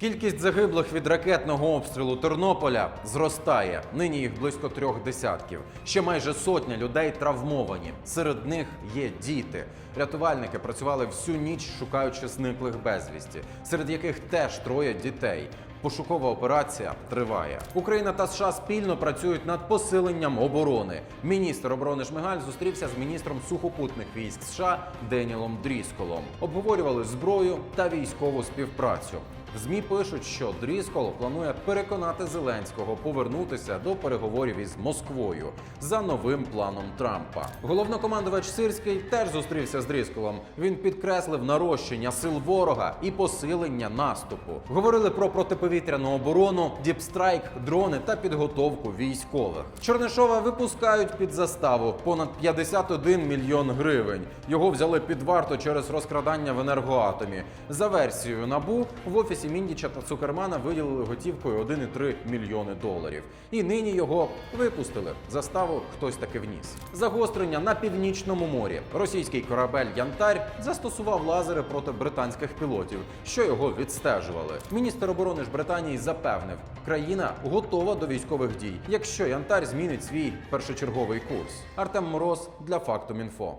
Кількість загиблих від ракетного обстрілу Тернополя зростає. Нині їх близько трьох десятків. Ще майже сотня людей травмовані. Серед них є діти. Рятувальники працювали всю ніч, шукаючи зниклих безвісті, серед яких теж троє дітей. Пошукова операція триває. Україна та США спільно працюють над посиленням оборони. Міністр оборони Шмигаль зустрівся з міністром сухопутних військ США Денілом Дрісколом. Обговорювали зброю та військову співпрацю. В ЗМІ пишуть, що Дріскол планує переконати Зеленського повернутися до переговорів із Москвою за новим планом Трампа. Головнокомандувач Сирський теж зустрівся з Дрісколом. Він підкреслив нарощення сил ворога і посилення наступу. Говорили про протиповітряну оборону, діпстрайк, дрони та підготовку військових. Чернишова випускають під заставу понад 51 мільйон гривень. Його взяли під варту через розкрадання в енергоатомі. За версією набу в офісі Міндіча та Цукермана виділили готівкою 1,3 мільйони доларів. І нині його випустили. Заставу хтось таки вніс. Загострення на північному морі. Російський корабель Янтарь застосував лазери проти британських пілотів, що його відстежували. Міністр оборони ж Британії запевнив, країна готова до військових дій, якщо Янтарь змінить свій першочерговий курс. Артем Мороз для факту Мінфо.